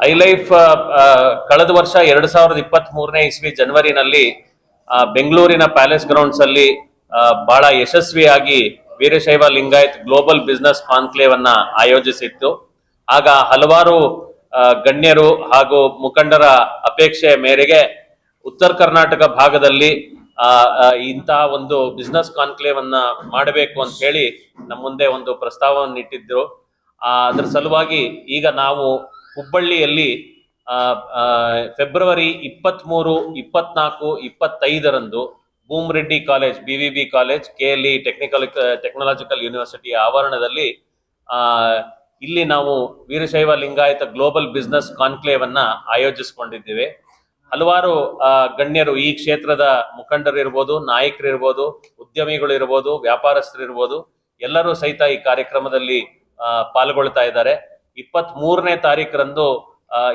I life ಕಳೆದ ವರ್ಷ ಎರಡ್ ಸಾವಿರದ ಇಪ್ಪತ್ತ್ ಮೂರನೇ ಇಸ್ವಿ ಜನವರಿನಲ್ಲಿ ಬೆಂಗಳೂರಿನ ಪ್ಯಾಲೇಸ್ ಗ್ರೌಂಡ್ಸ್ ಅಲ್ಲಿ ಬಹಳ ಯಶಸ್ವಿಯಾಗಿ Veerashaiva Lingayat global business conclave ಅನ್ನ ಆಯೋಜಿಸಿತ್ತು. ಆಗ ಹಲವಾರು ಗಣ್ಯರು ಹಾಗೂ ಮುಖಂಡರ ಅಪೇಕ್ಷೆ ಮೇರೆಗೆ ಉತ್ತರ ಕರ್ನಾಟಕ ಭಾಗದಲ್ಲಿ ಇಂತಹ ಒಂದು ಬಿಸ್ನೆಸ್ ಕಾನ್ಕ್ಲೇವ್ ಅನ್ನ ಮಾಡಬೇಕು ಅಂತ ಹೇಳಿ ನಮ್ಮ ಮುಂದೆ ಒಂದು ಪ್ರಸ್ತಾವವನ್ನು ಇಟ್ಟಿದ್ರು ಅದ್ರ ಸಲುವಾಗಿ ಈಗ ನಾವು ಹುಬ್ಬಳ್ಳಿಯಲ್ಲಿ ಫೆಬ್ರವರಿ ಇಪ್ಪತ್ತ್ಮೂರು ಇಪ್ಪತ್ನಾಲ್ಕು, ಇಪ್ಪತ್ತೈದರಂದು Bhoomareddi college B V B college K L E technical technological university ಆವರಣದಲ್ಲಿ ಇಲ್ಲಿ ನಾವು Veerashaiva Lingayat global business conclave ಅನ್ನ ಆಯೋಜಿಸಿಕೊಂಡಿದ್ದೇವೆ. ಹಲವಾರು ಗಣ್ಯರು ಈ ಕ್ಷೇತ್ರದ ಮುಖಂಡರಿರ್ಬೋದು, ನಾಯಕರಿರ್ಬೋದು ಉದ್ಯಮಿಗಳು ಇರ್ಬೋದು ವ್ಯಾಪಾರಸ್ಥರು ಇರ್ಬೋದು ಎಲ್ಲರೂ ಸಹಿತ ಈ ಕಾರ್ಯಕ್ರಮದಲ್ಲಿ ಪಾಲ್ಗೊಳ್ತಾ ಇದ್ದಾರೆ. ಇಪ್ಪತ್ತ್ ಮೂರನೇ ತಾರೀಕರಂದು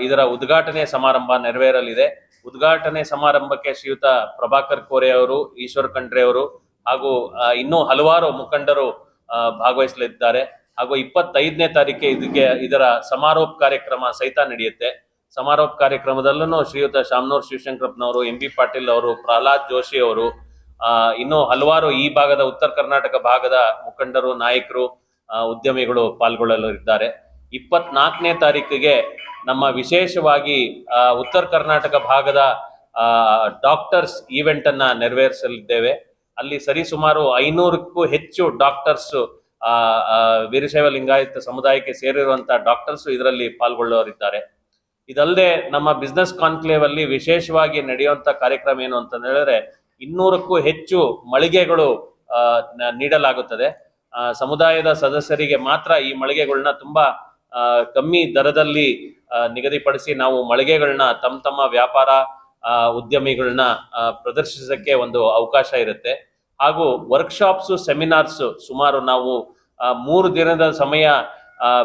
ಇದರ ಉದ್ಘಾಟನೆ ಸಮಾರಂಭ ನೆರವೇರಲಿದೆ. ಉದ್ಘಾಟನೆ ಸಮಾರಂಭಕ್ಕೆ ಶ್ರೀಯುತ ಪ್ರಭಾಕರ್ ಕೋರೆ ಅವರು, ಈಶ್ವರ್ ಖಂಡ್ರೆ ಅವರು ಹಾಗೂ ಇನ್ನೂ ಹಲವಾರು ಮುಖಂಡರು ಭಾಗವಹಿಸಲಿದ್ದಾರೆ. ಹಾಗೂ ಇಪ್ಪತ್ತೈದನೇ ತಾರೀಕೆ ಇದಕ್ಕೆ ಇದರ ಸಮಾರೋಪ ಕಾರ್ಯಕ್ರಮ ಸಹಿತ ನಡೆಯುತ್ತೆ. ಸಮಾರೋಪ ಕಾರ್ಯಕ್ರಮದಲ್ಲೂ ಶ್ರೀಯುತ ಶಾಮನೂರ್ ಶಿವಶಂಕರಪ್ಪನವರು, ಎಂ ಬಿ ಪಾಟೀಲ್ ಅವರು, ಪ್ರಹ್ಲಾದ್ ಜೋಶಿ ಅವರು ಇನ್ನು ಹಲವಾರು ಈ ಭಾಗದ ಉತ್ತರ ಕರ್ನಾಟಕ ಭಾಗದ ಮುಖಂಡರು, ನಾಯಕರು ಉದ್ಯಮಿಗಳು ಪಾಲ್ಗೊಳ್ಳಲು ಇದ್ದಾರೆ ಇಪ್ಪತ್ನಾಲ್ಕನೇ ತಾರೀಕಿಗೆ ನಮ್ಮ ವಿಶೇಷವಾಗಿ ಉತ್ತರ ಕರ್ನಾಟಕ ಭಾಗದ ಡಾಕ್ಟರ್ಸ್ ಈವೆಂಟ್ ಅನ್ನ ನೆರವೇರಿಸಲಿದ್ದೇವೆ. ಅಲ್ಲಿ ಸರಿಸುಮಾರು ಐನೂರಕ್ಕೂ ಹೆಚ್ಚು ಡಾಕ್ಟರ್ಸ್ ವೀರಶೈವ ಲಿಂಗಾಯತ ಸಮುದಾಯಕ್ಕೆ ಸೇರಿರುವಂತಹ ಡಾಕ್ಟರ್ಸ್ ಇದರಲ್ಲಿ ಪಾಲ್ಗೊಳ್ಳೋರಿದ್ದಾರೆ ಇದಲ್ಲದೆ ನಮ್ಮ ಬಿಸ್ನೆಸ್ ಕಾನ್ಕ್ಲೇವ್ ಅಲ್ಲಿ ವಿಶೇಷವಾಗಿ ನಡೆಯುವಂತ ಕಾರ್ಯಕ್ರಮ ಏನು ಅಂತ ಹೇಳಿದ್ರೆ, ಇನ್ನೂರಕ್ಕೂ ಹೆಚ್ಚು ಮಳಿಗೆಗಳು ನೀಡಲಾಗುತ್ತದೆ. ಸಮುದಾಯದ ಸದಸ್ಯರಿಗೆ ಮಾತ್ರ ಈ ಮಳಿಗೆಗಳನ್ನ ತುಂಬಾ ಕಮ್ಮಿ ದರದಲ್ಲಿ ನಿಗದಿಪಡಿಸಿ ನಾವು ಮಳಿಗೆಗಳನ್ನ, ತಮ್ಮ ತಮ್ಮ ವ್ಯಾಪಾರ ಉದ್ಯಮಿಗಳನ್ನ ಪ್ರದರ್ಶಿಸಕ್ಕೆ ಒಂದು ಅವಕಾಶ ಇರುತ್ತೆ. ಹಾಗೂ ವರ್ಕ್ಶಾಪ್ಸು ಸೆಮಿನಾರ್ಸು ಸುಮಾರು ನಾವು ಮೂರು ದಿನದ ಸಮಯ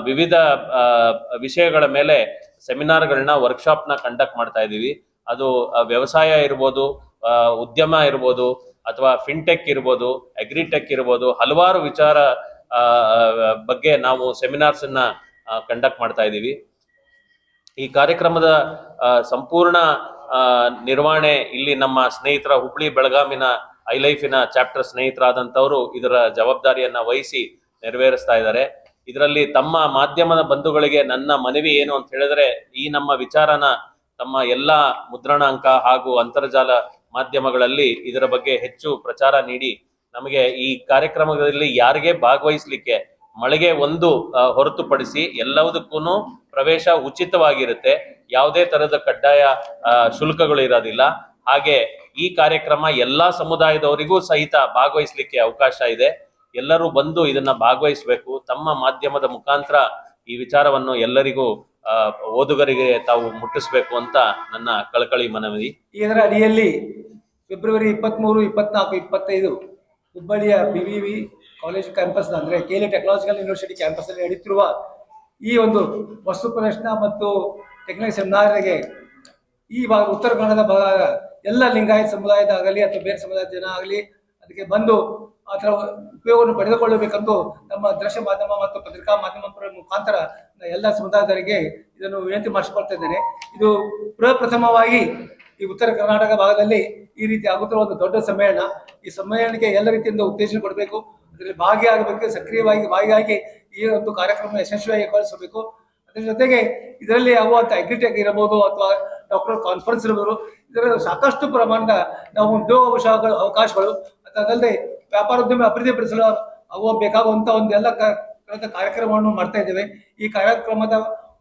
ವಿವಿಧ ವಿಷಯಗಳ ಮೇಲೆ ಸೆಮಿನಾರ್ಗಳನ್ನ ವರ್ಕ್ಶಾಪ್ನ ಕಂಡಕ್ಟ್ ಮಾಡ್ತಾ ಇದ್ದೀವಿ. ಅದು ವ್ಯವಸಾಯ ಇರ್ಬೋದು ಉದ್ಯಮ ಇರ್ಬೋದು, ಅಥವಾ ಫಿನ್ಟೆಕ್ ಇರ್ಬೋದು ಅಗ್ರಿಟೆಕ್ ಇರ್ಬೋದು, ಹಲವಾರು ವಿಚಾರ ಬಗ್ಗೆ ನಾವು ಸೆಮಿನಾರ್ಸನ್ನ ಕಂಡಕ್ಟ್ ಮಾಡ್ತಾ ಇದ್ದೀವಿ. ಈ ಕಾರ್ಯಕ್ರಮದ ಸಂಪೂರ್ಣ ನಿರ್ವಹಣೆ ಇಲ್ಲಿ ನಮ್ಮ ಸ್ನೇಹಿತರ ಹುಬ್ಳಿ ಬೆಳಗಾಮಿನ ಐಲೈಫಿನ ಚಾಪ್ಟರ್ ಸ್ನೇಹಿತರಾದಂಥವರು ಇದರ ಜವಾಬ್ದಾರಿಯನ್ನ ವಹಿಸಿ ನೆರವೇರಿಸ್ತಾ ಇದ್ದಾರೆ. ಇದರಲ್ಲಿ ತಮ್ಮ ಮಾಧ್ಯಮದ ಬಂಧುಗಳಿಗೆ ನನ್ನ ಮನವಿ ಏನು ಅಂತ ಹೇಳಿದ್ರೆ, ಈ ನಮ್ಮ ವಿಚಾರನ ತಮ್ಮ ಎಲ್ಲ ಮುದ್ರಣಾಂಕ ಹಾಗೂ ಅಂತರ್ಜಾಲ ಮಾಧ್ಯಮಗಳಲ್ಲಿ ಇದರ ಬಗ್ಗೆ ಹೆಚ್ಚು ಪ್ರಚಾರ ನೀಡಿ ನಮಗೆ ಈ ಕಾರ್ಯಕ್ರಮದಲ್ಲಿ ಯಾರಿಗೆ ಭಾಗವಹಿಸ್ಲಿಕ್ಕೆ ಮಳೆಗೆ ಒಂದು ಹೊರತುಪಡಿಸಿ ಎಲ್ಲದಕ್ಕೂ ಪ್ರವೇಶ ಉಚಿತವಾಗಿರುತ್ತೆ. ಯಾವುದೇ ತರಹದ ಕಡ್ಡಾಯ ಶುಲ್ಕಗಳು ಇರೋದಿಲ್ಲ. ಹಾಗೆ ಈ ಕಾರ್ಯಕ್ರಮ ಎಲ್ಲಾ ಸಮುದಾಯದವರಿಗೂ ಸಹಿತ ಭಾಗವಹಿಸ್ಲಿಕ್ಕೆ ಅವಕಾಶ ಇದೆ. ಎಲ್ಲರೂ ಬಂದು ಇದನ್ನ ಭಾಗವಹಿಸಬೇಕು. ತಮ್ಮ ಮಾಧ್ಯಮದ ಮುಖಾಂತರ ಈ ವಿಚಾರವನ್ನು ಎಲ್ಲರಿಗೂ ಓದುಗರಿಗೆ ತಾವು ಮುಟ್ಟಿಸ್ಬೇಕು ಅಂತ ನನ್ನ ಕಳಕಳಿ ಮನವಿ. ಇದರ ಅಡಿಯಲ್ಲಿ ಫೆಬ್ರವರಿ ಇಪ್ಪತ್ತ್ಮೂರು ಇಪ್ಪತ್ನಾಲ್ಕು, ಇಪ್ಪತ್ತೈದು, ಹುಬ್ಬಳ್ಳಿಯ B V V college campus ಅಂದರೆ ಕೇಲಿ ಟೆಕ್ನಾಲಜಿಕಲ್ ಯೂನಿವರ್ಸಿಟಿ ಕ್ಯಾಂಪಸ್ನಲ್ಲಿ ನಡೆಯುತ್ತಿರುವ ಈ ಒಂದು ವಸ್ತು ಪ್ರದರ್ಶನ ಮತ್ತು ಟೆಕ್ನಿಕಲ್ ಸೆಮಿನಾರ್ಗೆ ಈ ಭಾಗ ಉತ್ತರ ಕನ್ನಡದ ಭಾಗ ಎಲ್ಲ ಲಿಂಗಾಯತ ಸಮುದಾಯದ ಆಗಲಿ ಅಥವಾ ಬೇರೆ ಸಮುದಾಯದ ಜನ ಆಗಲಿ ಅದಕ್ಕೆ ಬಂದು ಅದರ ಉಪಯೋಗವನ್ನು ಪಡೆದುಕೊಳ್ಳಬೇಕೆಂದು ನಮ್ಮ ದೃಶ್ಯ ಮಾಧ್ಯಮ ಮತ್ತು ಪತ್ರಿಕಾ ಮಾಧ್ಯಮದ ಮುಖಾಂತರ ಎಲ್ಲ ಸಮುದಾಯದವರಿಗೆ ಇದನ್ನು ವಿನಂತಿ ಮಾಡಿಸಿಕೊಳ್ತಾ ಇದ್ದೇನೆ. ಇದು ಪ್ರಪ್ರಥಮವಾಗಿ ಈ ಉತ್ತರ ಕರ್ನಾಟಕ ಭಾಗದಲ್ಲಿ ಈ ರೀತಿ ಆಗುತ್ತಿರುವ ಒಂದು ದೊಡ್ಡ ಸಮ್ಮೇಳನ. ಈ ಸಮ್ಮೇಳನಕ್ಕೆ ಎಲ್ಲ ರೀತಿಯಿಂದ ಉತ್ತೇಜನ ಕೊಡಬೇಕು. ಅದರಲ್ಲಿ ಭಾಗಿಯಾಗಬೇಕು, ಸಕ್ರಿಯವಾಗಿ ಭಾಗಿಯಾಗಿ ಈ ಒಂದು ಕಾರ್ಯಕ್ರಮ ಯಶಸ್ವಿಯಾಗಿ ಕಳಿಸಬೇಕು ಅದರ ಜೊತೆಗೆ ಇದರಲ್ಲಿ ಆಗುವಂಥ ಅಗ್ರಿಟೆಕ್ ಇರಬಹುದು ಅಥವಾ ಡಾಕ್ಟರ್ ಕಾನ್ಫರೆನ್ಸ್ ಇರಬಹುದು ಇದರ ಸಾಕಷ್ಟು ಪ್ರಮಾಣದ ನಾವು ಉದ್ಯೋಗ ಅವಕಾಶಗಳು ಅವಕಾಶಗಳು ಅದಲ್ಲದೆ ವ್ಯಾಪಾರೋದ್ಯಮ ಅಭಿವೃದ್ಧಿಪಡಿಸಲು ಅವು ಬೇಕಾಗುವಂತ ಒಂದು ಎಲ್ಲ ಕ- ತರದ ಕಾರ್ಯಕ್ರಮವನ್ನು ಮಾಡ್ತಾ ಇದ್ದೇವೆ. ಈ ಕಾರ್ಯಕ್ರಮದ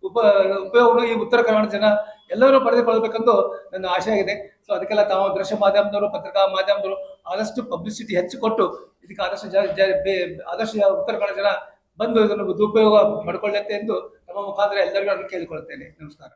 ಉಪ ಉಪಯೋಗಗಳು ಈ ಉತ್ತರ ಕರ್ನಾಟಕ ಜನ ಎಲ್ಲರೂ ಪಡೆದುಕೊಳ್ಬೇಕೆಂದು ನನ್ನ ಆಶೆ ಆಗಿದೆ ಸೊ ಅದಕ್ಕೆಲ್ಲ ತಾವು ದೃಶ್ಯ ಮಾಧ್ಯಮದವರು, ಪತ್ರಿಕಾ ಮಾಧ್ಯಮದವರು ಆದಷ್ಟು ಪಬ್ಲಿಸಿಟಿ ಹೆಚ್ಚು ಕೊಟ್ಟು ಇದಕ್ಕೆ ಆದಷ್ಟು ಜ ಜ- ಬೇ- ಆದಷ್ಟು ಜನ ಉತ್ತರ ಕನ್ನಡ ಜನ ಬಂದು ಇದನ್ನು ದುರುಪಯೋಗ ಪಡ್ಕೊಳ್ಳುತ್ತೆ ಎಂದು ನಮ್ಮ ಮುಖಾಂತರ ಎಲ್ಲರಿಗೂ ನಾನು ಕೇಳಿಕೊಳ್ಳುತ್ತೇನೆ. ನಮಸ್ಕಾರ.